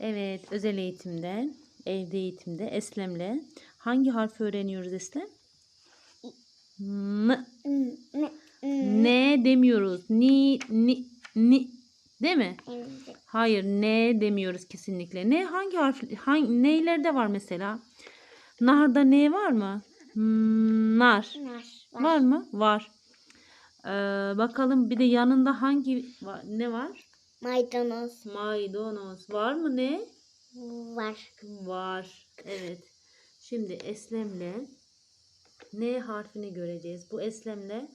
Evet, özel eğitimde, evde eğitimde Eslem'le hangi harfi öğreniyoruz Eslem? N. Ne? Ne demiyoruz. Ni, ni, ni. Değil mi? Hayır, ne demiyoruz kesinlikle. Ne hangi harf hangi neylerde var mesela? Narda ne var mı? Nar. Nar. Var mı? Var. Ee, bakalım bir de yanında hangi ne var? Maydanoz. Maydanoz. Var mı ne? Var. Var. Evet. Şimdi eslemle N harfini göreceğiz. Bu eslemle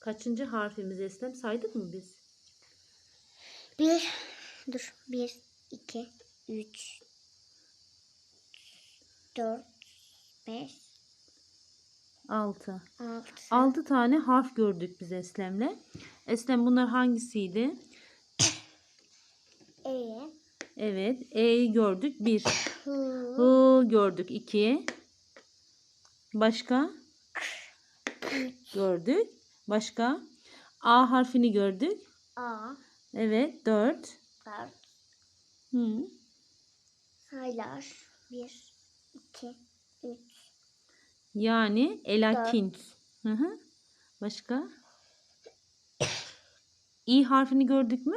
kaçıncı harfimiz eslem saydık mı biz? Bir. Dur. Bir. iki, Üç. Dört. Beş. 6. Altı. 6 tane harf gördük biz eslemle. Eslem bunlar hangisiydi? E. Evet. E'yi gördük. 1. Hı. Gördük. 2. Başka? Gördük. Başka? A harfini gördük. A. Evet. 4. Dört. Hı. Sayılar. Bir. iki, Üç. Yani elakin. Hı hı. Başka? İ harfini gördük mü?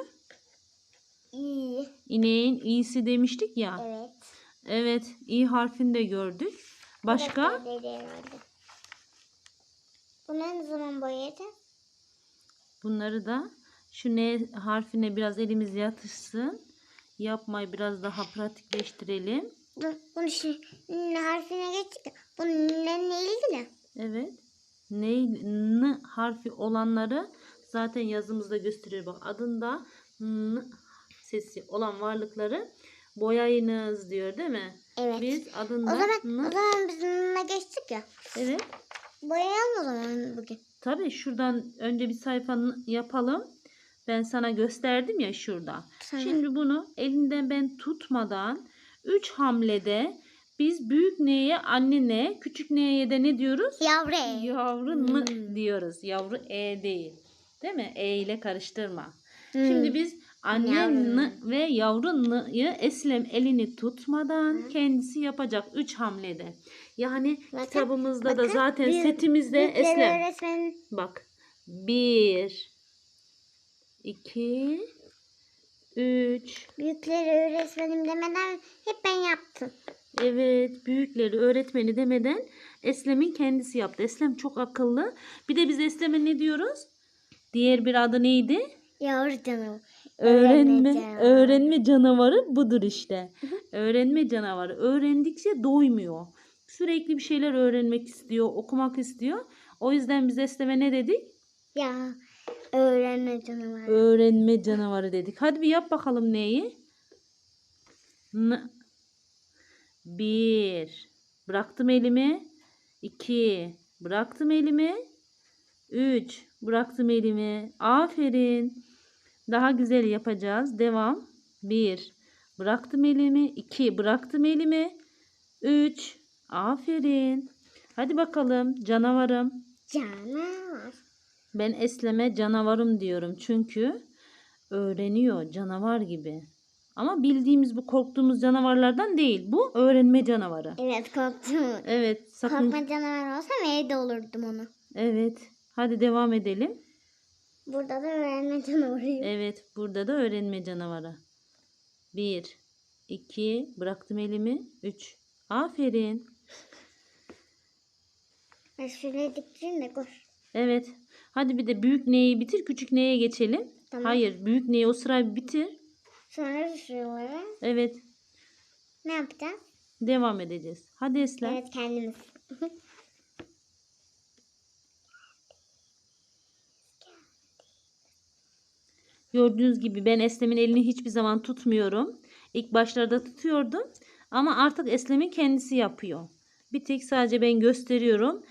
İ. İneğin i'si demiştik ya. Evet. Evet, i harfini de gördük. Başka? Bunu ne zaman boyayacağız? Bunları da şu n harfine biraz elimiz yatışsın. Yapmayı biraz daha pratikleştirelim. Dur, bunu şimdi ne harfine geçtik. Bu ne ilgili? Evet. Ne, n harfi olanları zaten yazımızda gösteriyor. Bak adında n sesi olan varlıkları boyayınız diyor değil mi? Evet. Biz o adında zaman, o zaman biz bununla geçtik ya. evet. Boyayalım o zaman bugün. Tabii şuradan önce bir sayfanı yapalım. Ben sana gösterdim ya şurada. Tamam. Şimdi bunu elinden ben tutmadan 3 hamlede biz büyük neye anne ne, küçük neye de ne diyoruz? Yavru. Yavru n Hmm. diyoruz. Yavru e değil. Değil mi? E ile karıştırma. Hmm. Şimdi biz anne ve yavru Eslem elini tutmadan Hı. kendisi yapacak 3 hamlede. Yani Bakın, kitabımızda da bakın, zaten bir- setimizde Büyükleri Eslem. öğretmen Bak. Bir. iki, Üç. büyükleri öğretmenim demeden hep ben yaptım. Evet. Büyükleri öğretmeni demeden Eslem'in kendisi yaptı. Eslem çok akıllı. Bir de biz Eslem'e ne diyoruz? Diğer bir adı neydi? Yavru canım. Öğrenme, öğrenme canavarı budur işte. öğrenme canavarı. Öğrendikçe doymuyor. Sürekli bir şeyler öğrenmek istiyor, okumak istiyor. O yüzden biz Eslem'e ne dedik? Ya öğrenme canavarı. Öğrenme canavarı dedik. Hadi bir yap bakalım neyi? N. Bir. Bıraktım elimi. İki. Bıraktım elimi. Üç. Bıraktım elimi. Aferin. Daha güzel yapacağız. Devam. Bir. Bıraktım elimi. İki. Bıraktım elimi. Üç. Aferin. Hadi bakalım canavarım. Canavar. Ben Eslem'e canavarım diyorum çünkü öğreniyor canavar gibi. Ama bildiğimiz bu korktuğumuz canavarlardan değil. Bu öğrenme canavarı. Evet korktum. Evet, sakın. Korkma canavar olsam evde olurdum onu. Evet. Hadi devam edelim. Burada da öğrenme canavarıyım. Evet, burada da öğrenme canavarı. Bir, iki, bıraktım elimi. Üç. Aferin. Ben şuraya de koş. Evet. Hadi bir de büyük neyi bitir, küçük neye geçelim. Tamam. Hayır, büyük neyi o sırayı bitir. Sonra şuralara Evet, ne yapacağız? devam edeceğiz. Hadi Eslem. Evet kendimiz. Gördüğünüz gibi ben Eslem'in elini hiçbir zaman tutmuyorum. İlk başlarda tutuyordum ama artık Eslem'in kendisi yapıyor. Bir tek sadece ben gösteriyorum.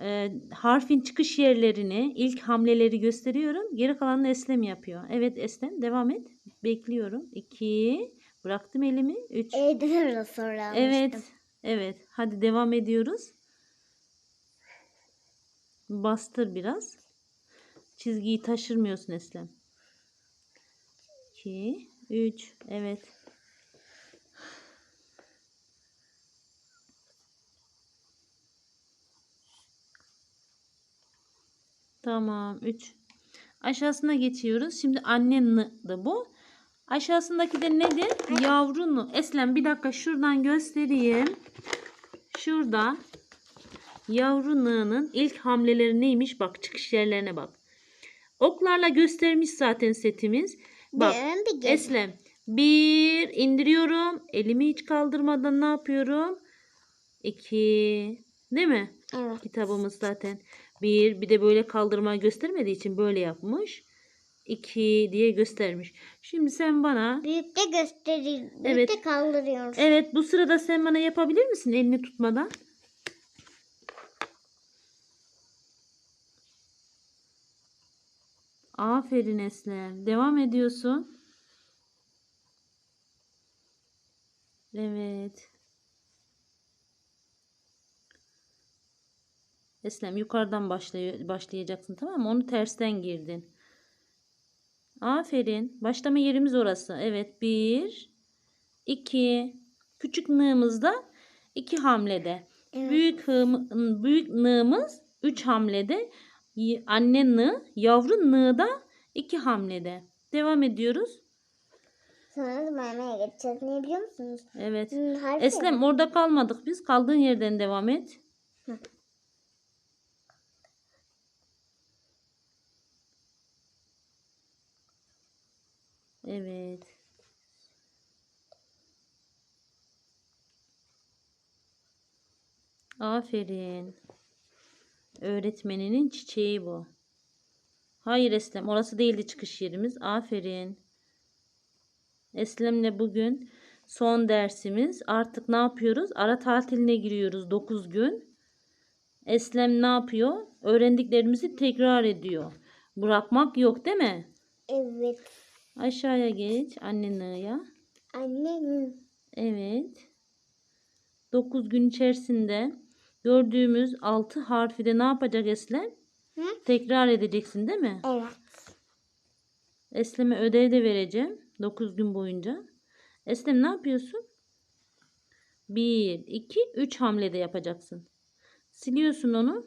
Ee, harfin çıkış yerlerini, ilk hamleleri gösteriyorum. Geri kalanını Eslem yapıyor. Evet Eslem devam et. Bekliyorum. 2 bıraktım elimi. 3 Evde de biraz sonra almıştım. Evet. Evet. Hadi devam ediyoruz. Bastır biraz. Çizgiyi taşırmıyorsun Eslem. 2, 3. Evet. Tamam 3. Aşağısına geçiyoruz. Şimdi anne da bu. Aşağısındaki de nedir? Yavru nu. Eslem bir dakika şuradan göstereyim. Şurada yavru nığının ilk hamleleri neymiş? Bak çıkış yerlerine bak. Oklarla göstermiş zaten setimiz. Bak Bir. Eslem bir indiriyorum. Elimi hiç kaldırmadan ne yapıyorum? İki. Değil mi? Evet. Kitabımız zaten bir bir de böyle kaldırma göstermediği için böyle yapmış. İki diye göstermiş. Şimdi sen bana Büyük de gösterir. Büyük Evet. kaldırıyoruz. evet bu sırada sen bana yapabilir misin elini tutmadan? Aferin Eslem. Devam ediyorsun. Evet. Eslem yukarıdan başlay başlayacaksın tamam mı? Onu tersten girdin. Aferin. Başlama yerimiz orası. Evet. Bir, iki. Küçük nığımızda iki hamlede. Evet. Büyük hığım, büyük nığımız üç hamlede. Anne nığ, yavru nığ da iki hamlede. Devam ediyoruz. Sonra da memeye geçeceğiz. Ne biliyor musunuz? Evet. Harfi Eslem orada kalmadık biz. Kaldığın yerden devam et. Hı. Evet. Aferin. Öğretmeninin çiçeği bu. Hayır Eslem, orası değildi çıkış yerimiz. Aferin. Eslem'le bugün son dersimiz. Artık ne yapıyoruz? Ara tatiline giriyoruz 9 gün. Eslem ne yapıyor? Öğrendiklerimizi tekrar ediyor. Bırakmak yok değil mi? Evet. Aşağıya geç annenin ya. Annem. Evet. 9 gün içerisinde gördüğümüz 6 harfi de ne yapacak Eslem? Hı? Tekrar edeceksin değil mi? Evet. Eslem'e ödev de vereceğim 9 gün boyunca. Eslem ne yapıyorsun? 1, 2, 3 hamlede yapacaksın. Siliyorsun onu.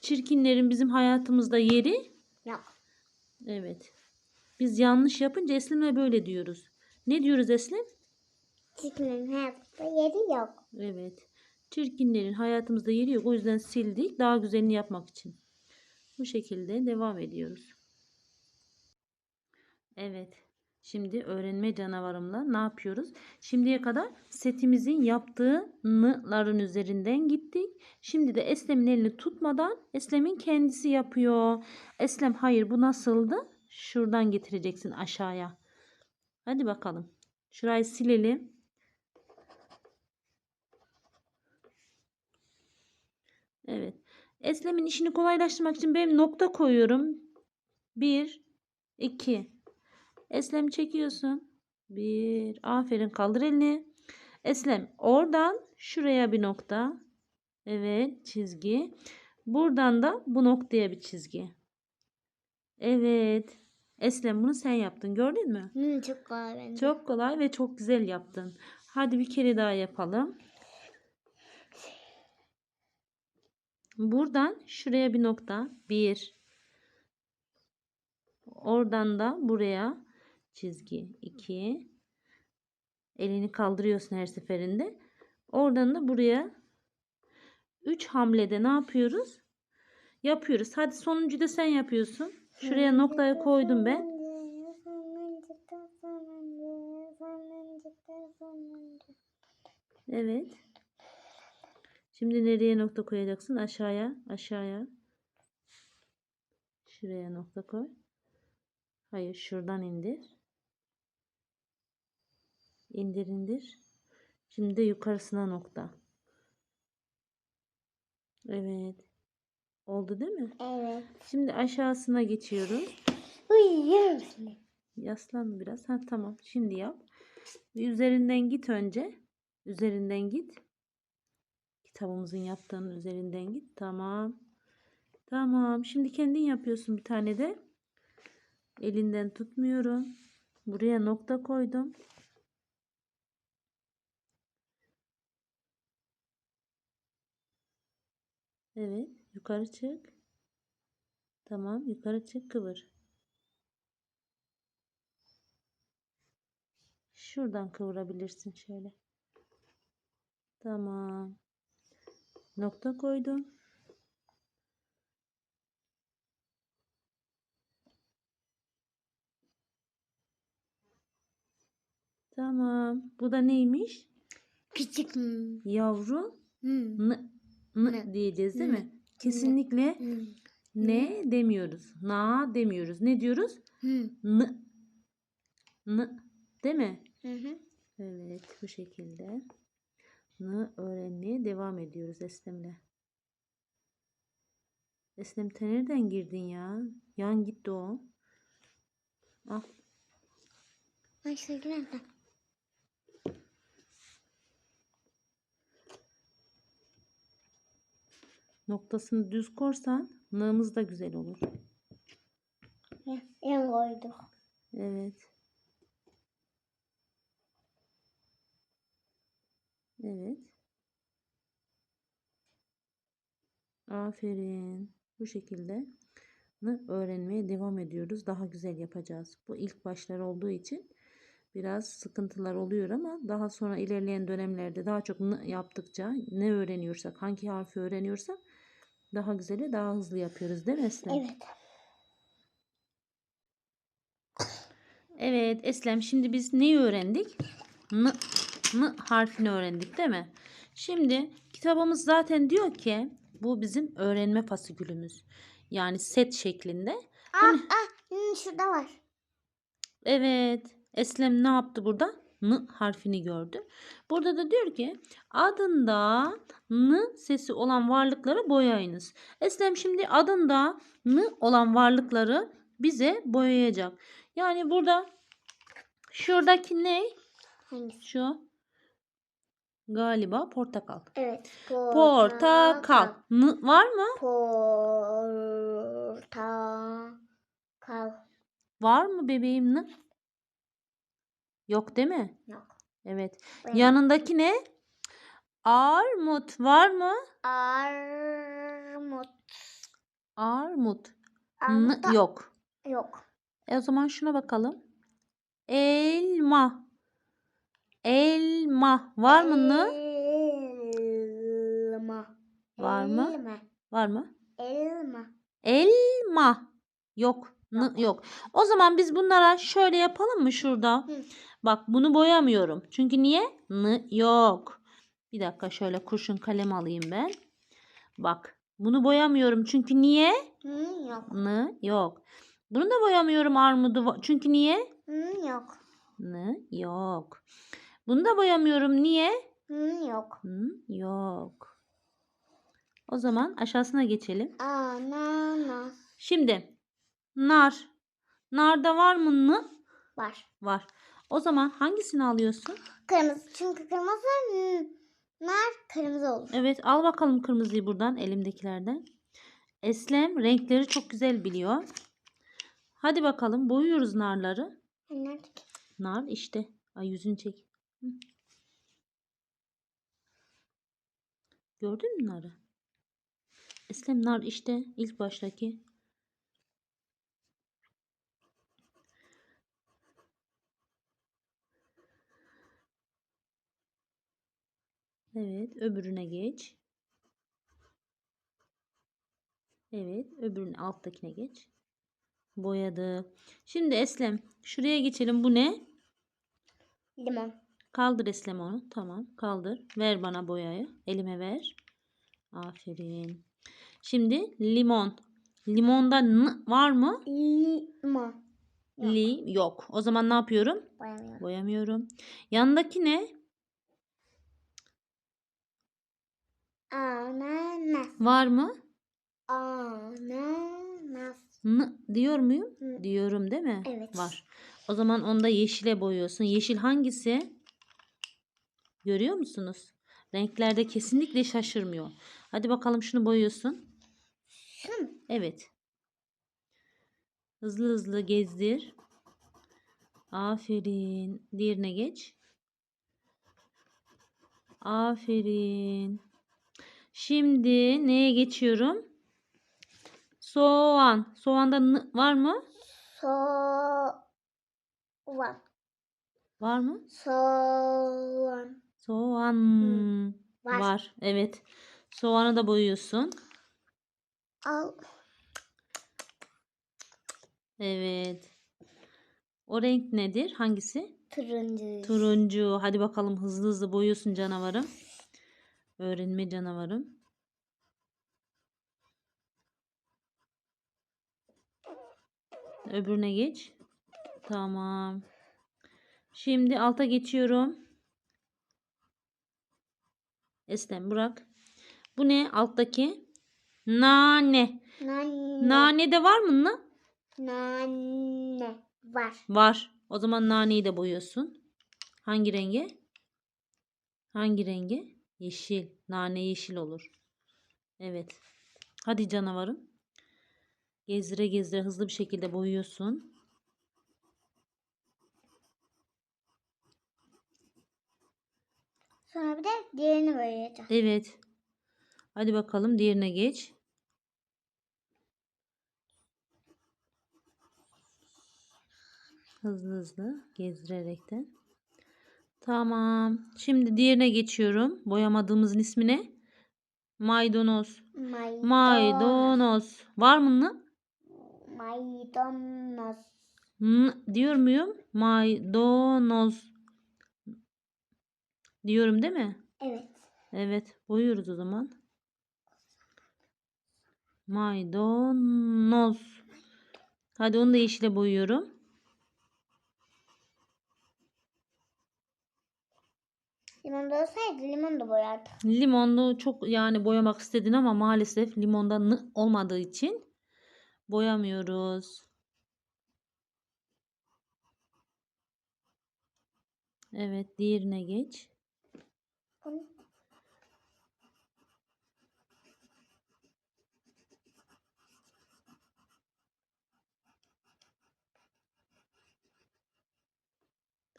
Çirkinlerin bizim hayatımızda yeri. Yok. Evet. Biz yanlış yapınca Eslem'e böyle diyoruz. Ne diyoruz Eslem? Çıkmanın hayatta yeri yok. Evet. Çirkinlerin hayatımızda yeri yok. O yüzden sildik. Daha güzelini yapmak için. Bu şekilde devam ediyoruz. Evet. Şimdi öğrenme canavarımla ne yapıyoruz? Şimdiye kadar setimizin yaptığı nıların üzerinden gittik. Şimdi de Eslem'in elini tutmadan Eslem'in kendisi yapıyor. Eslem hayır bu nasıldı? Şuradan getireceksin aşağıya. Hadi bakalım. Şurayı silelim. Evet. Eslem'in işini kolaylaştırmak için ben nokta koyuyorum. 1 2 Eslem çekiyorsun. 1 Aferin kaldır elini. Eslem oradan şuraya bir nokta. Evet çizgi. Buradan da bu noktaya bir çizgi. Evet. Eslem bunu sen yaptın gördün mü? Hmm, çok kolay bence. Çok kolay ve çok güzel yaptın. Hadi bir kere daha yapalım. Buradan şuraya bir nokta. Bir. Oradan da buraya çizgi. iki. Elini kaldırıyorsun her seferinde. Oradan da buraya. Üç hamlede ne yapıyoruz? Yapıyoruz. Hadi sonuncu da sen yapıyorsun. Şuraya noktayı koydum ben. Evet. Şimdi nereye nokta koyacaksın? Aşağıya, aşağıya. Şuraya nokta koy. Hayır, şuradan indir. İndir, indir. Şimdi de yukarısına nokta. Evet. Oldu değil mi? Evet. Şimdi aşağısına geçiyoruz. Uyuyor Yaslan biraz. Ha tamam. Şimdi yap. Üzerinden git önce. Üzerinden git. Kitabımızın yaptığının üzerinden git. Tamam. Tamam. Şimdi kendin yapıyorsun bir tane de. Elinden tutmuyorum. Buraya nokta koydum. Evet. Yukarı çık. Tamam yukarı çık kıvır. Şuradan kıvırabilirsin şöyle. Tamam. Nokta koydum. Tamam. Bu da neymiş? Küçük mü? Yavru Hı. n, n diyeceğiz değil N. mi? Kesinlikle Hı. ne demiyoruz. Na demiyoruz. Ne diyoruz? Hı. N. N. Değil mi? Hı hı. Evet bu şekilde. Öğrenmeye devam ediyoruz Eslem'le. Eslem sen nereden girdin ya? Yan gitti o. Al. Ay sevgi nerede? Noktasını düz korsan nığımız da güzel olur. En koyduk. Evet. Evet. Aferin. Bu şekilde öğrenmeye devam ediyoruz. Daha güzel yapacağız. Bu ilk başlar olduğu için biraz sıkıntılar oluyor ama daha sonra ilerleyen dönemlerde daha çok yaptıkça ne öğreniyorsak, hangi harfi öğreniyorsak daha güzel ve daha hızlı yapıyoruz değil mi Eslem? Evet. Evet Eslem şimdi biz neyi öğrendik? N, N harfini öğrendik değil mi? Şimdi kitabımız zaten diyor ki bu bizim öğrenme fasikülümüz. Yani set şeklinde. Aa, aa, hı, şurada var. Evet Eslem ne yaptı burada? N harfini gördü. Burada da diyor ki adında N sesi olan varlıkları boyayınız. Eslem şimdi adında N olan varlıkları bize boyayacak. Yani burada şuradaki ne? Hangisi? Şu galiba portakal. Evet. Portakal. N var mı? Portakal. Var mı bebeğim N? Yok değil mi? Yok. Evet. Ben- Yanındaki ne? Armut var mı? Armut. Armut. Armut yok. Yok. E o zaman şuna bakalım. Elma. Elma. Var mı N? Elma. Var mı? Elma. Var mı? Elma. Elma. Yok. N yok. O zaman biz bunlara şöyle yapalım mı şurada? Hı. Bak bunu boyamıyorum. Çünkü niye? N yok. Bir dakika şöyle kurşun kalem alayım ben. Bak bunu boyamıyorum. Çünkü niye? Hı, yok. N yok. Bunu da boyamıyorum armudu. Çünkü niye? Hı, yok. N yok. Bunu da boyamıyorum. Niye? Hı, yok. N yok. O zaman aşağısına geçelim. Ananas. Şimdi nar. Narda var mı N? Var. Var. O zaman hangisini alıyorsun? Kırmızı. Çünkü kırmızı hı, nar kırmızı olur. Evet al bakalım kırmızıyı buradan elimdekilerden. Eslem renkleri çok güzel biliyor. Hadi bakalım boyuyoruz narları. Nerede ki? Nar işte. Ay yüzünü çek. Gördün mü narı? Eslem nar işte ilk baştaki. Evet öbürüne geç. Evet öbürünün alttakine geç. Boyadı. Şimdi Eslem şuraya geçelim. Bu ne? Limon. Kaldır Eslem onu. Tamam kaldır. Ver bana boyayı. Elime ver. Aferin. Şimdi limon. Limonda n var mı? Limon. Yok. Li yok. O zaman ne yapıyorum? Boyamıyorum. Boyamıyorum. Yanındaki ne? Ananas. Var mı? Ananas. N diyor muyum? Hı. Diyorum değil mi? Evet. Var. O zaman onu da yeşile boyuyorsun. Yeşil hangisi? Görüyor musunuz? Renklerde kesinlikle şaşırmıyor. Hadi bakalım şunu boyuyorsun. Evet. Hızlı hızlı gezdir. Aferin. Diğerine geç. Aferin. Şimdi neye geçiyorum? Soğan. Soğanda var mı? Soğan. Var mı? Soğan. Soğan. Var. Var. Evet. Soğanı da boyuyorsun. Al. Evet. O renk nedir? Hangisi? Turuncu. Turuncu. Hadi bakalım hızlı hızlı boyuyorsun canavarım. Öğrenme canavarım. Öbürüne geç. Tamam. Şimdi alta geçiyorum. Eslem bırak. Bu ne alttaki? Nane. Nane. Nane de var mı? Na? Nane. Var. Var. O zaman naneyi de boyuyorsun. Hangi renge? Hangi renge? Yeşil. Nane yeşil olur. Evet. Hadi canavarım. Gezdire gezdire hızlı bir şekilde boyuyorsun. Sonra bir de diğerini boyayacağım. Evet. Hadi bakalım diğerine geç. Hızlı hızlı gezdirerekten. Tamam. Şimdi diğerine geçiyorum. Boyamadığımızın ismi ne? Maydanoz. Maydanoz. Maydanoz. Var mı? N? Maydanoz. N diyor muyum? Maydanoz. Diyorum değil mi? Evet. Evet. Boyuyoruz o zaman. Maydanoz. Hadi onu da yeşile boyuyorum. Limon da olsaydı limon da boyardık. Limonlu çok yani boyamak istedin ama maalesef limonda n olmadığı için boyamıyoruz. Evet, diğerine geç. Bunu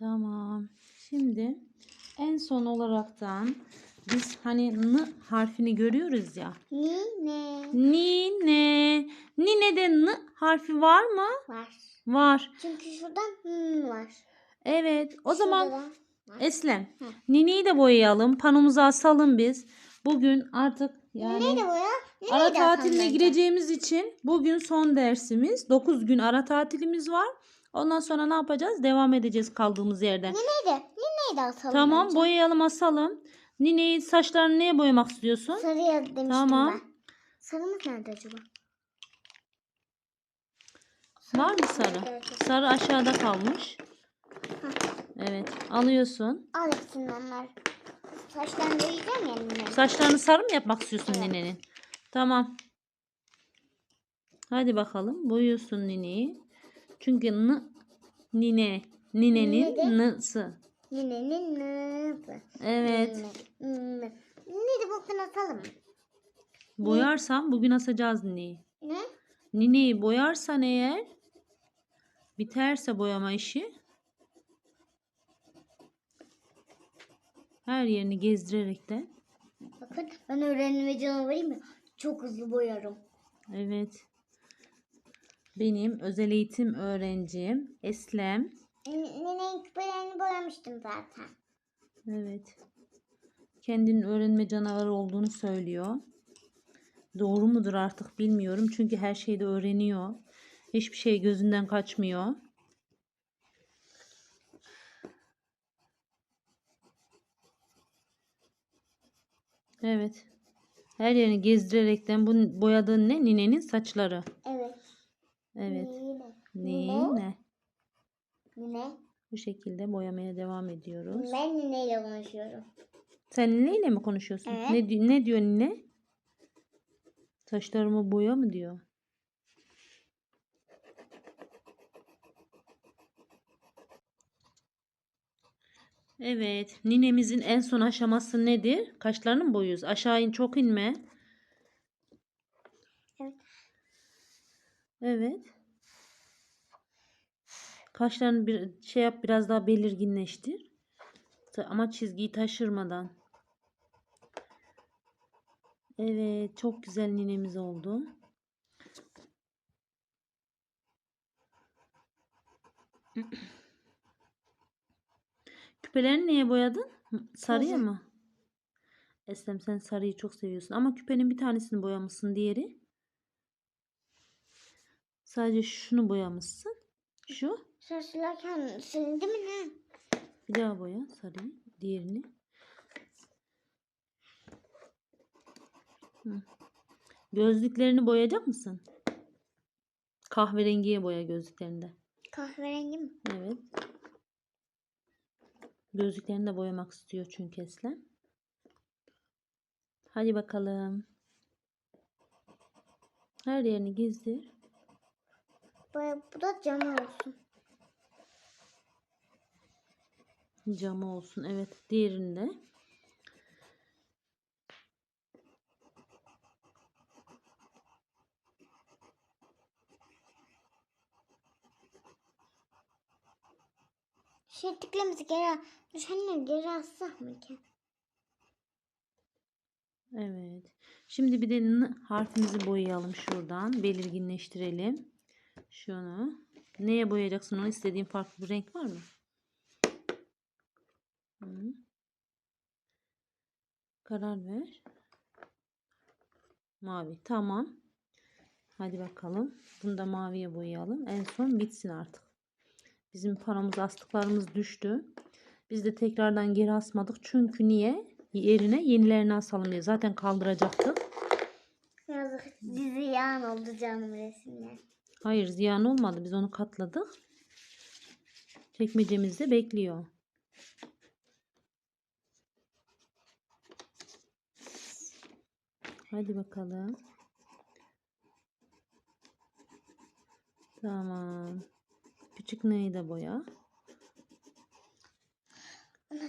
Tamam. Şimdi en son olaraktan biz hani n harfini görüyoruz ya. Nine Nine. Nine'de n harfi var mı? var. Var. Çünkü şuradan hmm var. Evet. O Şurada zaman var. Eslem. Hı. Nine'yi de boyayalım. Panomuza asalım biz. Bugün artık yani Nineyi de boya. Nineyi ara tatiline gireceğimiz için bugün son dersimiz. 9 gün ara tatilimiz var. Ondan sonra ne yapacağız? Devam edeceğiz kaldığımız yerden. Nineyi de, nineyi de atalım. Tamam bence. boyayalım asalım. Nine'yi saçlarını neye boyamak istiyorsun? Sarıya demiştim Tamam. ben. Sarımız nerede acaba? Var mı sarı? Evet. Sarı aşağıda kalmış. Evet alıyorsun. Al hepsini onlar. Saçlarını boyayacağım ya nine. Saçlarını sarı mı yapmak istiyorsun Evet. ninenin? Tamam. Hadi bakalım boyuyorsun nineyi. Çünkü n nine ninenin Nine n'sı. Ninenin nısı. Evet. Nine. Nine atalım mı? Boyarsam bugün asacağız nineyi. Ne? Nineyi boyarsan eğer biterse boyama işi her yerini gezdirerekten Bakın ben öğrenme canavarıyım ya. Çok hızlı boyarım. evet benim özel eğitim öğrencim Eslem Ninenin küpelerini boyamıştım zaten. evet kendinin öğrenme canavarı olduğunu söylüyor doğru mudur artık bilmiyorum çünkü her şeyde öğreniyor hiçbir şey gözünden kaçmıyor Evet. Her yerini gezdirerekten bu boyadığın ne? Ninenin saçları. Evet. Evet. Nine. Nine. Bu şekilde boyamaya devam ediyoruz. Ben nineyle konuşuyorum. Sen nineyle mi konuşuyorsun? Evet. Ne, ne diyor nine? Saçlarımı boya mı diyor? Evet. Ninemizin en son aşaması nedir? Kaşlarını mı boyuyoruz? Aşağı in çok inme. Evet. Kaşlarını bir şey yap biraz daha belirginleştir. Ama çizgiyi taşırmadan. Evet, çok güzel ninemiz oldu. Küpelerini neye boyadın? Sarıya mı? Eslem sen sarıyı çok seviyorsun ama küpenin bir tanesini boyamışsın diğeri. Sadece şunu boyamışsın. Şu. Saçlarken sildi mi ne? Bir daha boya sarıyı. Diğerini. Hı. Gözlüklerini boyayacak mısın? Kahverengiye boya gözlüklerini de. Kahverengi mi? Evet. Gözlüklerini de boyamak istiyor çünkü Eslem. Hadi bakalım. Her yerini gezdir. Bu da cam olsun. Camı olsun. Evet. Diğerini de. Şey tıklaması geri düşenleri geri atsak mı ki? Evet. Şimdi bir de harfimizi boyayalım şuradan. Belirginleştirelim. Şunu. Neye boyayacaksın onu? istediğin farklı bir renk var mı? Hı. Karar ver. Mavi. Tamam. Hadi bakalım. Bunu da maviye boyayalım. En son bitsin artık. Bizim paramız astıklarımız düştü. Biz de tekrardan geri asmadık. Çünkü niye? Yerine yenilerini asalım diye. Zaten kaldıracaktık. Yazık dizi yan oldu canım resimler. Hayır ziyan olmadı. Biz onu katladık. Çekmecemizde bekliyor. Hadi bakalım. Tamam. Küçük neyi boya. Onu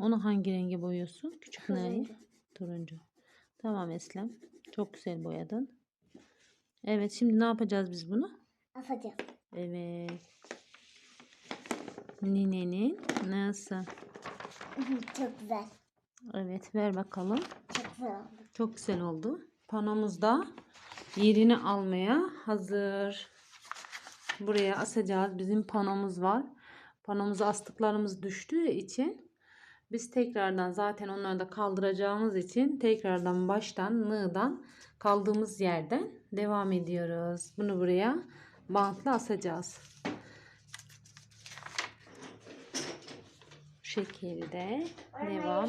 hangi renge boyuyorsun? Küçük neyi? Turuncu. Turuncu. Tamam Eslem. Çok güzel boyadın. Evet şimdi ne yapacağız biz bunu? Asacağım. Evet. Ninenin nasıl? Çok güzel. Evet ver bakalım. Çok güzel oldu. Çok güzel oldu. Panomuz da yerini almaya hazır. Buraya asacağız. Bizim panomuz var. Panomuza astıklarımız düştüğü için biz tekrardan zaten onları da kaldıracağımız için tekrardan baştan nığdan kaldığımız yerden devam ediyoruz. Bunu buraya bantla asacağız. Şekilde devam